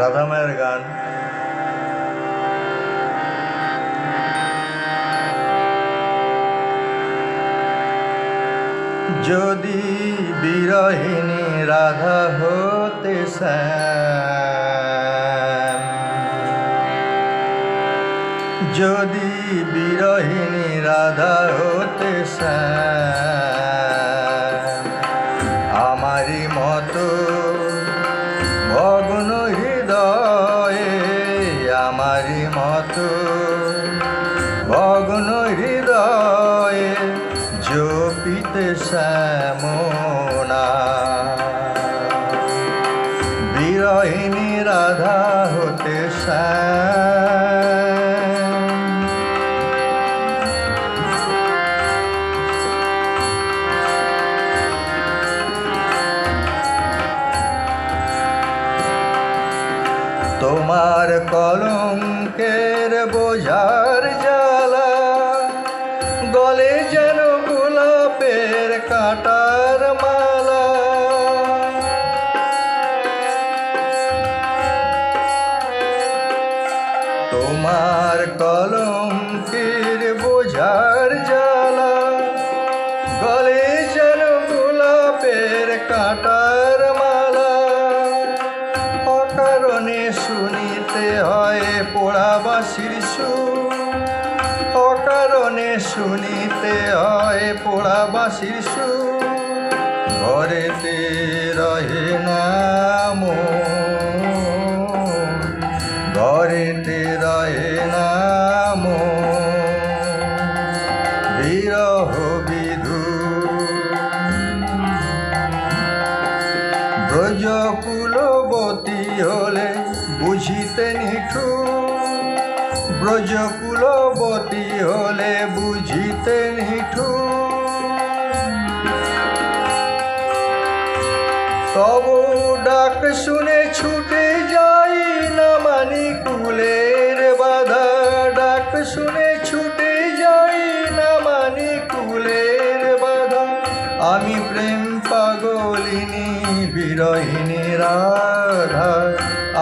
রাধা মায়ের গান। যদি বিরহিণী রাধা হতে যদি বিরহিণী রাধা হতে আমারই মতো শ্যামনা। বিরহিণী রাধা হতে তোমার কলঙ্কের বোঝার জ্বালা তোমার কলম ফির বোঝার জ্বালা। গলে যেন গোলাপের কাটার মালা। অকারণে শুনিতে হয় পোড়া বাঁশির সুর। অকারণে শুনিতে হয় পোড়া বাঁশির সুর। ঘরেতে রহে না হলে বুঝিতে নিঠু ব্রজকুলবতী হলে বুঝিতে নিঠু তব ডাক শুনে ছুটে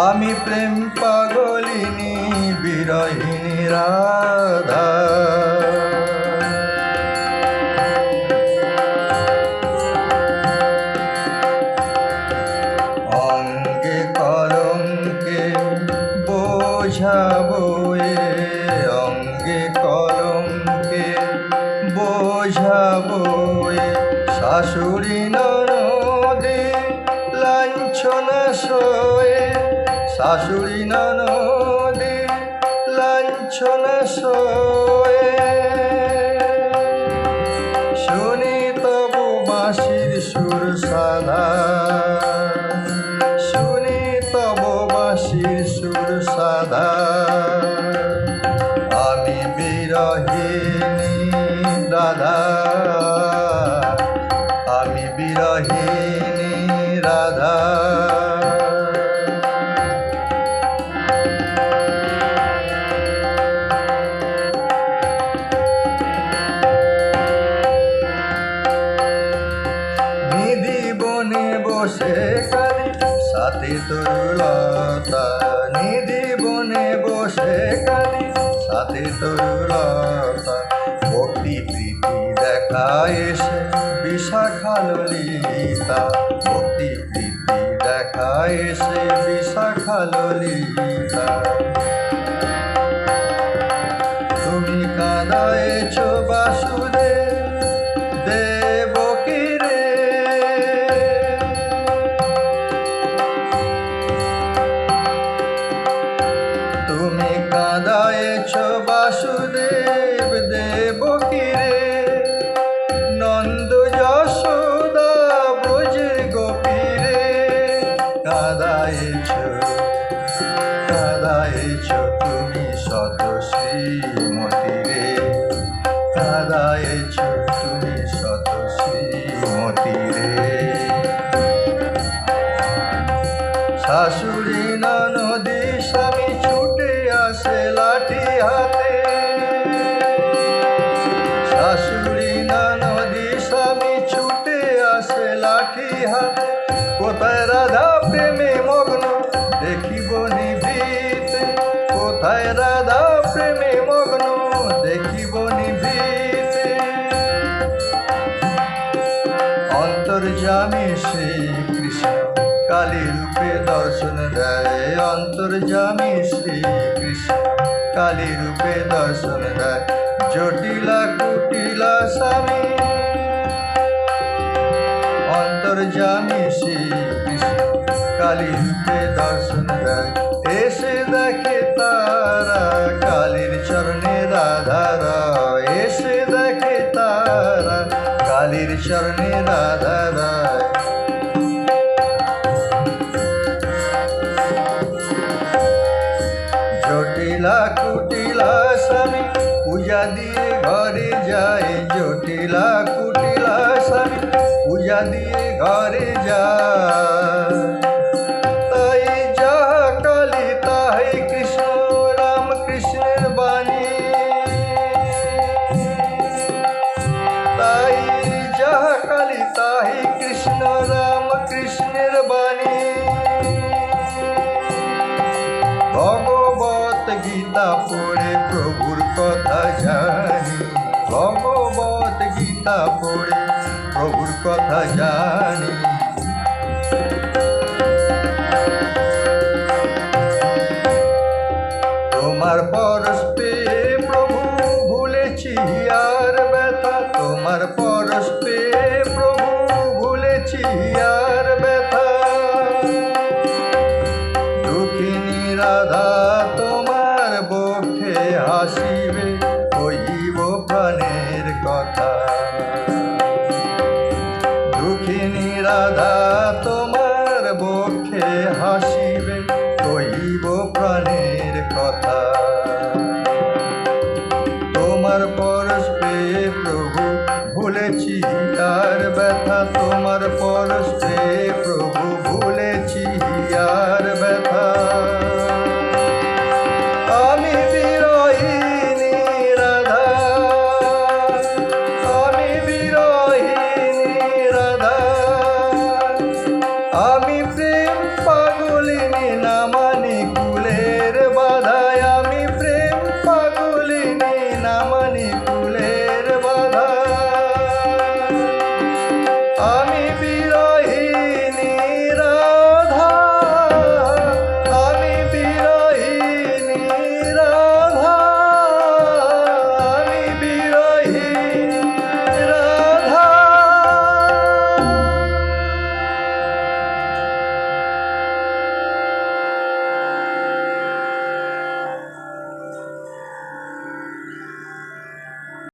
আমি প্রেম পাগলিনী বিরহিনী রাধা। অঙ্গে কলঙ্কে বোঝাবো অঙ্গে কলঙ্কে বোঝাবো শাশুড়ি শাশুড়ি ননদে লাঞ্ছনা সয়ে শুনি তবু বাঁশির সুর সাদা। শুনি তবু বাঁশির সুর সাদা। আমি বিরহিনী রাধা তরুলতা, নিধি বনে বসে কালি। সাথে তরুলতা, ভক্তি প্রীতি দেখা এসে বিশাখা ললিতা ভক্তি প্রীতি দেখা এসে বিশাখা তুমি কাঁদায়েছ বাসুদেব দেব কিরে? নন্দ যশোদা বোঝে গোপীরে। কাঁদায়েছ কাঁদায়েছ তুমি শত শ্রীমতী। আসছে লাঠি হাতে। শাশুড়ি নদী, স্বামী ছুটে আসে কোথায় রাধা প্রেমে মগ্ন, দেখিব নিভৃতে। কোথায় রাধা প্রেমে মগ্ন, দেখিব নিভৃতে। অন্তর্জামী সেই কৃষ্ণ দর্শন দেয় অন্তর্জামী শ্রীকৃষ্ণ কালী রূপে দর্শন দেয় জটিলা কুটিলা স্বামী। অন্তর্জামী শ্রীকৃষ্ণ কালী রূপে দর্শন পূজা দিয়ে ঘরে যায় জটিলা কুটিলা স্বামী। পূজা দিয়ে ঘরে যায়। কথা জানি। তোমার পরশ প্রভু ভুলেছি আর ব্যথা। তোমার পরশ প্রভু ভুলেছি আর ব্যথা। দুঃখিনী রাধা, তোমার বক্ষে হাসিবে, কহিব প্রাণের কথা। তোমার পরশ পেয়ে প্রভু। ভুলেছি আর ব্যথা তোমার পরশ পেয়ে